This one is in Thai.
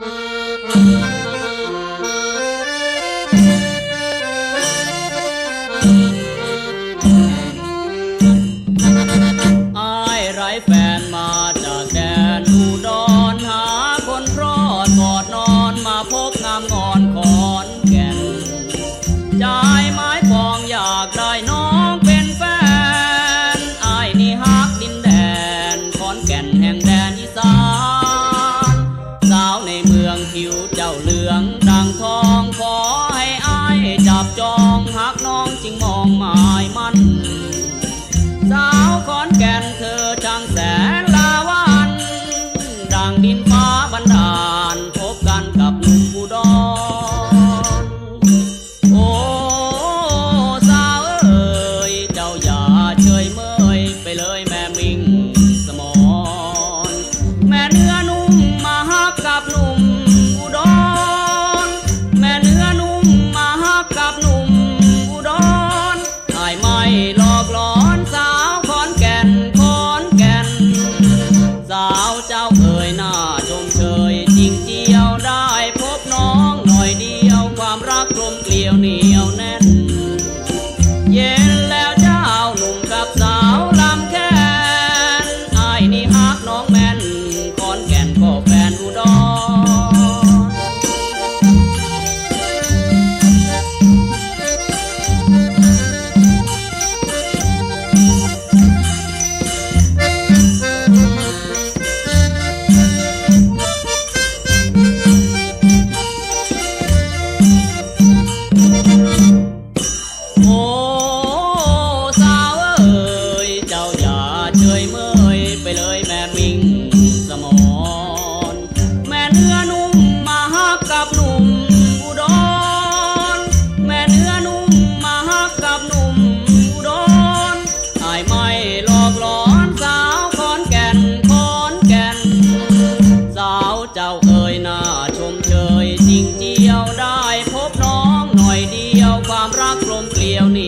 อ เมืองผิวเจ้าเหลืองดังทองขอให้อ้ายจับจองหักน้องจึงมอง เจ้าาเอ่ยหน้าชมเชยจริงเจียวได้พบน้องหน่อยเดียวความรักกลมเกลียวนี่